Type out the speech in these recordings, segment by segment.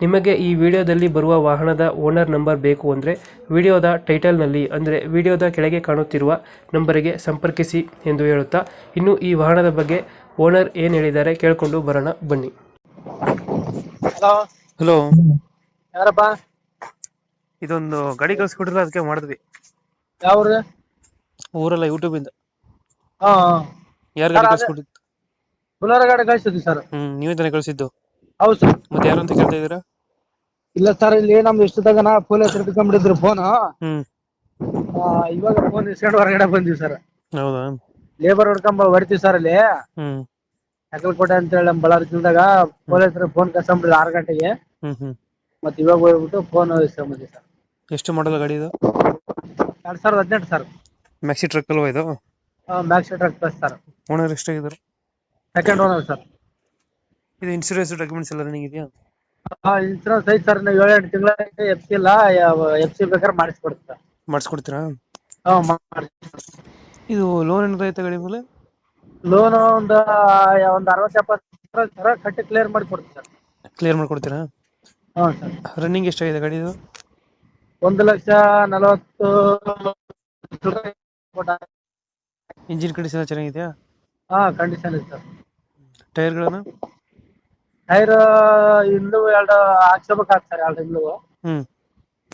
ನಿಮಗೆ ಈ ವಿಡಿಯೋದಲ್ಲಿ ಬರುವ ವಾಹನದ ಓನರ್ ನಂಬರ್ ಬೇಕು ಅಂದರೆ ವಿಡಿಯೋದ ಟೈಟಲ್ನಲ್ಲಿ ಅಂದರೆ ವಿಡಿಯೋದ ಕೆಳಗೆ ಕಾಣುತ್ತಿರುವ ನಂಬರಿಗೆ ಸಂಪರ್ಕಿಸಿ ಎಂದು ಹೇಳುತ್ತಾ ಇನ್ನು ಈ ವಾಹನದ ಬಗ್ಗೆ ಓನರ್ ಏನು ಹೇಳಿದ್ದಾರೆ ಕೇಳಿಕೊಂಡು ಬರೋಣ ಬನ್ನಿ. ಹಲೋ. ಹಲೋ. ಯಾರಪ್ಪ? ಇದೊಂದು ಗಾಡಿ ಕಳ್ಸಿಕೊಟ್ರಲ್ಲ ಅದಕ್ಕೆ ಮಾಡಿದ್ವಿ. ಯಾವ್ರಿ ಊರಲ್ಲ ಯೂಟ್ಯೂಬ್ ಇಂದ. ಹಾ ಯಾರು ಗಾಡಿ ಕಳ್ಸಿಕೊಟ್ಟಿದ್ದು? ಬುಲಾರ ಗಾಡಿ ಕಳಿಸಿದ್ವಿ ಸರ್. ಹ್ಮ್ ನೀವೇ ತಾನೇ ಕಳ್ಸಿದ್ದು? ಹೌದು ಸರ್. ಮತ್ತೆ ಯಾರು ಅಂತ ಕೇಳ್ತಾ ಇಲ್ಲ ಸರ್ ಇಲ್ಲಿ ನಮ್ದು ಇಷ್ಟದಾಗ ನಾ ಪೊಲೀಸ್ ಹಿಡ್ಕೊಂಡ್ಬಿಟ್ಟಿದ್ರು ಫೋನ್ ಹ್ಮ್. ಇವಾಗ ಫೋನ್ ಇಸ್ಕೊಂಡು ಹೊರಗಡೆ ಬಂದಿವಿ ಸರ್. ಹೌದಾ? ಲೇಬರ್ ಹೊಡ್ಕೊಂಬ ಬರ್ತೀವಿ ಸರ್ ಅಲ್ಲಿ. ಹ್ಮ್. ಅಕಲ್ಕೋಟೆ ಅಂತ ಹೇಳಿ ನಮ್ಮ ಬಳ್ಳಾರಿ ಜಿಲ್ದಾಗ ಪೊಲೀಸರು ಫೋನ್ ಕಸ್ಕೊಂಡ್ಬಿಡಿ ಆರು ಗಂಟೆಗೆ. ಹ್ಮ್ ಹ್ಮ್. ಮತ್ತೆ ಇವಾಗ ಹೋಗ್ಬಿಟ್ಟು ಫೋನ್ ಇಸ್ಕೊಂಬಂದಿವಿ ಸರ್. ಎಷ್ಟು ಮಾಡಲ್ ಗಾಡಿ ಇದು? ಎರಡ್ ಸಾವಿರದ ಹದಿನೆಂಟು ಸರ್. ಮ್ಯಾಕ್ಸಿ ಟ್ರಕ್ ಅಲ್ವಾ ಇದು? Max truck plus sir. Owner ಎಷ್ಟಾಗಿದ್ದಾರೆ? Second owner sir. ಇದು ಇನ್ಶೂರೆನ್ಸ್ ಡಾಕ್ಯುಮೆಂಟ್ಸ್ ಎಲ್ಲ ರನ್ನಿಂಗ್ ಇದೆಯಾ? ಇನ್ಸೂರೆನ್ಸ್ ಐತೆ ಸರ್. ನೀವು ಏಳೆಂಟು ತಿಂಗಳ ಎಫ್ ಸಿ ಇಲ್ಲ. ಎಫ್ ಸಿ ಬೇಕಾದ್ರೆ ಮಾಡಿಸ್ಕೊಡ್ತೀರಾ? ಮಾಡಿಸ್ಕೊಡ್ತೀರಾ? ಹಾ ಮಾಡಿ ಇದು ಲೋನ್ ಏನಾದ್ರು ಐತೆ ಗಾಡಿ ಮೇಲೆ? ಲೋನ್ ಒಂದು ಒಂದು ಅರವತ್ತು ಎಪ್ಪತ್ತು ಸರ್ ಕಟ್ಟಿ ಕ್ಲಿಯರ್ ಮಾಡಿ ಕೊಡ್ತೀರಾ ಸರ್. ಕ್ಲಿಯರ್ ಮಾಡ್ಕೊಡ್ತೀರಾ? ಹ್ಞೂ ಸರ್. ರನ್ನಿಂಗ್ ಎಷ್ಟಾಗಿದೆ ಗಾಡಿ ಇದು? ಒಂದು ಲಕ್ಷ ನಲವತ್ತು ಇಂಜಿನ್ ಕಂಡೀಷನ್ ಚೆನ್ನಾಗಿದೆಯಾ? ಆ ಕಂಡೀಷನ್ ಇದೆ ಸರ್. ಟೈರ್ಗಳನ್ನ ಟೈರ್ ಇಂದು ಎರಡು ಹಾಕ್ಸ್ಕೋಬೇಕಾಗ್ತದೆ ಸರ್ ಎರಡು ಇಂದು ಹ್ಮ್.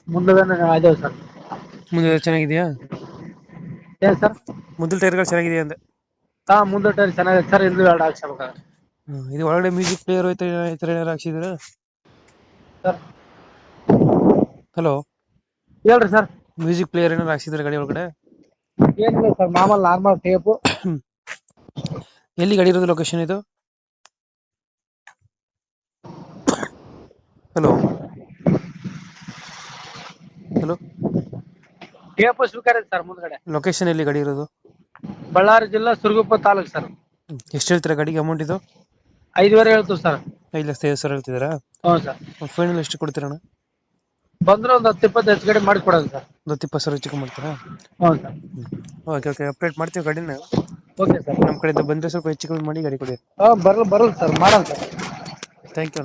ಅದೇ ಅದಾವೆ ಸರ್. ಮುಂದೆ ಚೆನ್ನಾಗಿದೆಯಾ? ಏನ್ ಸರ್? ಮುಂದೆ ಟೈರ್ಗಳು ಚೆನ್ನಾಗಿದೆಯಾ ಅಂದೆ? ಹಾ ಮುಂದೆ ಟೈರ್ ಚೆನ್ನಾಗಿದೆ. ಸರ್ ಇಂದು ಎರಡು ಹ್ಮ್. ಇದು ಒಳಗಡೆ ಮ್ಯೂಸಿಕ್ ಪ್ಲೇಯರ್ ಐತೆ ಈ ಥರ ಏನಾರು ಹಾಕ್ಸಿದ್ದೀರಾ? ಸರ್. ಹಲೋ. ಹೇಳ್ರಿ ಸರ್. ಮ್ಯೂಸಿಕ್ ಪ್ಲೇಯರ್ ಏನಾರು ಹಾಕ್ಸಿದ್ರೆ ಗಾಡಿ ಒಳಗಡೆ? ಏನಿಲ್ಲ ಸರ್ ಮಾಮೂಲಿ ನಾರ್ಮಲ್ ಟೇಪು. ಎಲ್ಲಿ ಗಾಡಿ ಇರೋದು ಲೊಕೇಶನ್ ಇದು? ಹಲೋ. ಹಲೋ. ಟೇಪು ಸ್ವೀಕಾರ ಇದೆ ಸರ್ ಮುಂದ್ಗಡೆ. ಲೊಕೇಶನ್ ಎಲ್ಲಿ ಗಾಡಿ ಇರೋದು? ಬಳ್ಳಾರಿ ಜಿಲ್ಲಾ ಸುರಗುಪ್ಪ ತಾಲೂಕು ಸರ್. ಎಷ್ಟು ಹೇಳ್ತೀರಾ ಗಾಡಿಗೆ ಅಮೌಂಟ್ ಇದು? ಐದುವರೆ ಹೇಳ್ತೀವಿ ಸರ್. ಐದು ಲಕ್ಷ ಐವತ್ತು ಸಾವಿರ ಹೇಳ್ತಿದ್ದೀರಾ? ಹ್ಞೂ ಸರ್. ಫೈನಲ್ ಎಷ್ಟು ಕೊಡ್ತೀರಣ್ಣ? ಬಂದ್ರೆ ಒಂದು ಹತ್ತು ಇಪ್ಪತ್ತು ಹೆಚ್ಚು ಕಡೆ ಮಾಡಿ ಕೊಡೋದು ಸರ್. ಒಂದು ಹತ್ತು ಇಪ್ಪತ್ತು ಸಾವಿರ ಚಿಕ್ಕ ಮಾಡ್ತೀರಾ? ಹ್ಞೂ ಸರ್. ಓಕೆ ಓಕೆ ಅಪ್ಡೇಟ್ ಮಾಡ್ತೀವಿ ಗಾಡಿನ. Okay sir. ನಮ್ಮ ಕಡೆಯಿಂದ ಬಂದರೆ ಸ್ವಲ್ಪ ಹೆಚ್ಚು ಕಮ್ಮಿ ಮಾಡಿ ಗಾಡಿ ಕೊಡಿ. ಹಾಂ ಬರಲ್ಲ ಬರಲ್ಲ ಸರ್. ಮಾಡೋಣ ಸರ್. Thank you